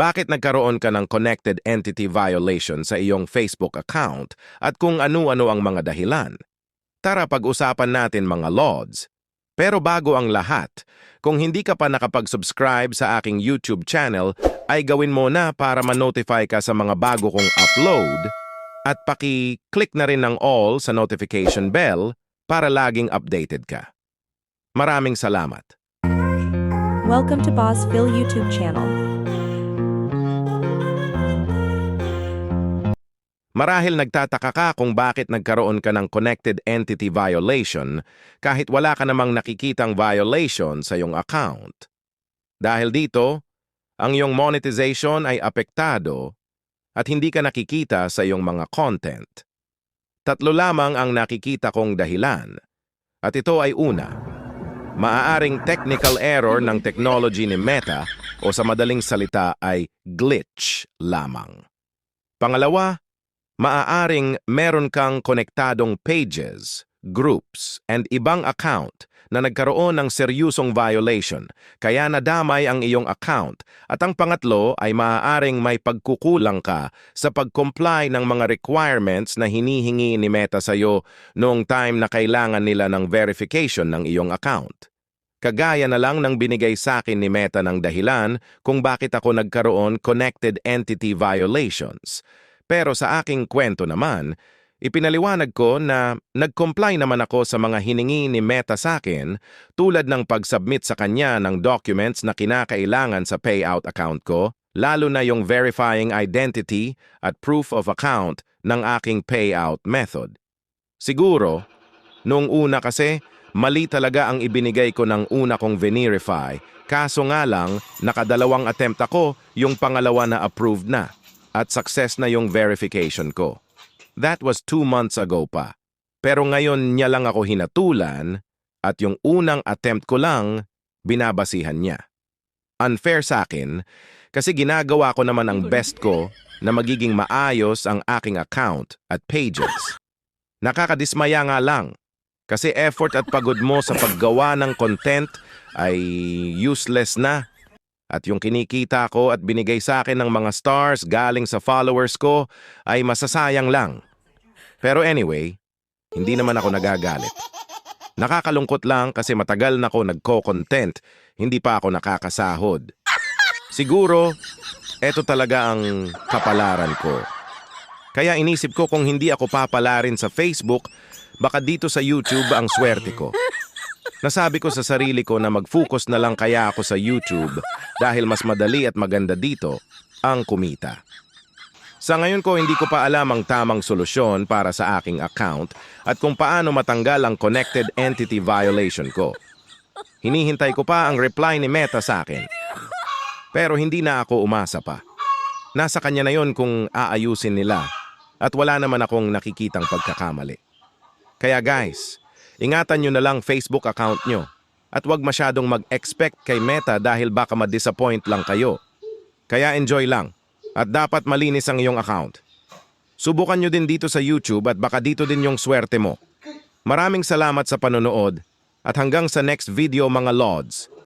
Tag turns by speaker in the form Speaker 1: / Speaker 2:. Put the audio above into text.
Speaker 1: Bakit nagkaroon ka ng connected entity violation sa iyong Facebook account at kung ano-ano ang mga dahilan? Tara pag-usapan natin mga Lods. Pero bago ang lahat, kung hindi ka pa nakapag-subscribe sa aking YouTube channel, ay gawin mo na para ma-notify ka sa mga bago kong upload at paki-click na rin ng all sa notification bell para laging updated ka. Maraming salamat.
Speaker 2: Welcome to Boss Phil YouTube channel.
Speaker 1: Marahil nagtataka ka kung bakit nagkaroon ka ng connected entity violation kahit wala ka namang nakikitang violation sa iyong account. Dahil dito, ang iyong monetization ay apektado at hindi ka nakikita sa iyong mga content. Tatlo lamang ang nakikita kong dahilan. At ito ay una, maaaring technical error ng technology ni Meta o sa madaling salita ay glitch lamang. Pangalawa, maaaring meron kang konektadong pages, groups, and ibang account na nagkaroon ng seryusong violation, kaya nadamay ang iyong account. At ang pangatlo ay maaaring may pagkukulang ka sa pag-comply ng mga requirements na hinihingi ni Meta sa iyo noong time na kailangan nila ng verification ng iyong account. Kagaya na lang ng binigay sa akin ni Meta ng dahilan kung bakit ako nagkaroon connected entity violations. Pero sa aking kwento naman, ipinaliwanag ko na nag-comply naman ako sa mga hiningi ni Meta sa akin tulad ng pag-submit sa kanya ng documents na kinakailangan sa payout account ko, lalo na yung verifying identity at proof of account ng aking payout method. Siguro, noong una kasi, mali talaga ang ibinigay ko ng una kong verify, kaso nga lang, nakadalawang attempt ako, yung pangalawa na approved na at success na yung verification ko. That was two months ago pa. Pero ngayon niya lang ako hinatulan at yung unang attempt ko lang, binabasihan niya. Unfair sa akin kasi ginagawa ko naman ang best ko na magiging maayos ang aking account at pages. Nakakadismaya nga lang kasi effort at pagod mo sa paggawa ng content ay useless na at yung kinikita ko at binigay sa akin ng mga stars galing sa followers ko ay masasayang lang. Pero anyway, hindi naman ako nagagalit. Nakakalungkot lang kasi matagal na ako nagko-content, hindi pa ako nakakasahod. Siguro, eto talaga ang kapalaran ko. Kaya inisip ko kung hindi ako papalarin sa Facebook, baka dito sa YouTube ang swerte ko. Nasabi ko sa sarili ko na mag-focus na lang kaya ako sa YouTube dahil mas madali at maganda dito ang kumita. Sa ngayon ko hindi ko pa alam ang tamang solusyon para sa aking account at kung paano matanggal ang connected entity violation ko. Hinihintay ko pa ang reply ni Meta sa akin. Pero hindi na ako umasa pa. Nasa kanya na yon kung aayusin nila at wala naman akong nakikitang pagkakamali. Kaya guys, ingatan nyo na lang Facebook account nyo at wag masyadong mag-expect kay Meta dahil baka ma-disappoint lang kayo. Kaya enjoy lang at dapat malinis ang iyong account. Subukan nyo din dito sa YouTube at baka dito din yung swerte mo. Maraming salamat sa panonood at hanggang sa next video mga Lods.